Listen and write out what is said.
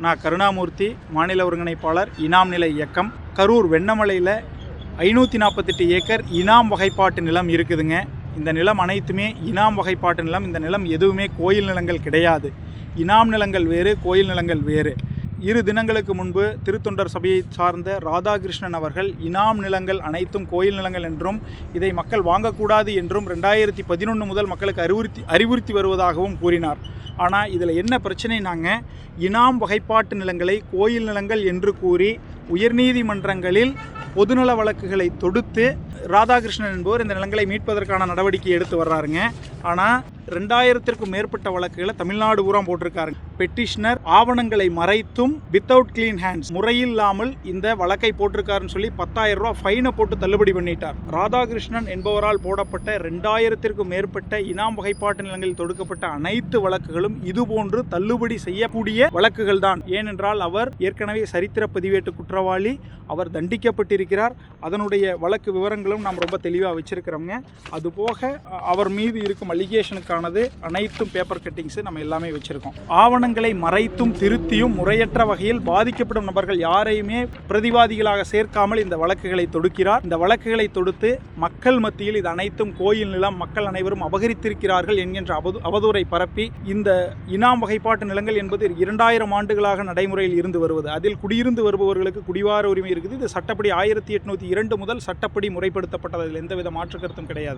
நான் கருணாமூர்த்தி மாநில ஒருங்கிணைப்பாளர் இனாம் நிலை இயக்கம். கரூர் வெண்ணமலையில் ஐநூற்றி நாற்பத்தெட்டு ஏக்கர் இனாம் வகைப்பாட்டு நிலம் இருக்குதுங்க. இந்த நிலம் அனைத்துமே இனாம் வகைப்பாட்டு நிலம். இந்த நிலம் எதுவுமே கோயில் நிலங்கள் கிடையாது. இனாம் நிலங்கள் வேறு கோயில் நிலங்கள் வேறு. இரு தினங்களுக்கு முன்பு திருத்தொண்டர் சபையை சார்ந்த ராதாகிருஷ்ணன் அவர்கள் இனாம் நிலங்கள் அனைத்தும் கோயில் நிலங்கள் என்றும் இதை மக்கள் வாங்கக்கூடாது என்றும் ரெண்டாயிரத்தி பதினொன்று முதல் மக்களுக்கு அறிவுறுத்தி அறிவுறுத்தி வருவதாகவும் கூறினார். ஆனால் இதில் என்ன பிரச்சனைனாங்க? இனாம் வகைப்பாட்டு நிலங்களை கோயில் நிலங்கள் என்று கூறி உயர்நீதிமன்றங்களில் பொதுநல வழக்குகளை தொடுத்து ராதாகிருஷ்ணன் என்பவர் இந்த நிலங்களை மீட்பதற்கான நடவடிக்கை எடுத்து வர்றாருங்க. ஆனால் ரெண்டாயிரத்திற்கும் மேற்பட்ட வழக்குகளை தமிழ்நாடு பூரா போட்டிருக்காருங்க பெட்டிஷனர் ஆவணங்களை மறைத்தும் வித்தவுட் க்ளீன் ஹேண்ட்ஸ் முறையில்லாமல் இந்த வழக்கை போட்டிருக்காருன்னு சொல்லி பத்தாயிரம் ரூபாய் ஃபைனை போட்டு தள்ளுபடி பண்ணிட்டார். ராதாகிருஷ்ணன் என்பவரால் போடப்பட்ட ரெண்டாயிரத்திற்கும் மேற்பட்ட இனாம் வகைப்பாட்டு நிலங்களில் தொடுக்கப்பட்ட அனைத்து வழக்குகளும் இதுபோன்று தள்ளுபடி செய்யக்கூடிய வழக்குகள் தான். ஏனென்றால் அவர் ஏற்கனவே சரித்திர பதிவேட்டு குற்றவாளி அவர் தண்டிக்கப்பட்டிருக்கிறார். அதனுடைய வழக்கு விவரங்கள் விவரங்களும் நாம் ரொம்ப தெளிவாக வச்சிருக்கிறோங்க அதுபோக அவர் மீது இருக்கும் அலிகேஷனுக்கானது அனைத்தும் பேப்பர் கட்டிங்ஸு நம்ம எல்லாமே வச்சிருக்கோம். ஆவணங்களை மறைத்தும் திருத்தியும் முறையற்ற வகையில் பாதிக்கப்படும் நபர்கள் யாரையுமே பிரதிவாதிகளாக சேர்க்காமல் இந்த வழக்குகளை தொடுக்கிறார். இந்த வழக்குகளை தொடுத்து மக்கள் மத்தியில் இது அனைத்தும் கோயில் நிலம் மக்கள் அனைவரும் அபகரித்திருக்கிறார்கள் என்கின்ற அவது அவதூறை பரப்பி இந்த இனாம் வகைப்பாட்டு நிலங்கள் என்பது இரண்டாயிரம் ஆண்டுகளாக நடைமுறையில் இருந்து வருவது. அதில் குடியிருந்து வருபவர்களுக்கு குடிவார உரிமை இருக்குது. இது சட்டப்படி ஆயிரத்தி எட்நூத்தி இரண்டு முதல் சட்டப்படி முறைப்படுத்தப்பட்டது அதில் எந்தவித மாற்று கருத்தும் கிடையாது.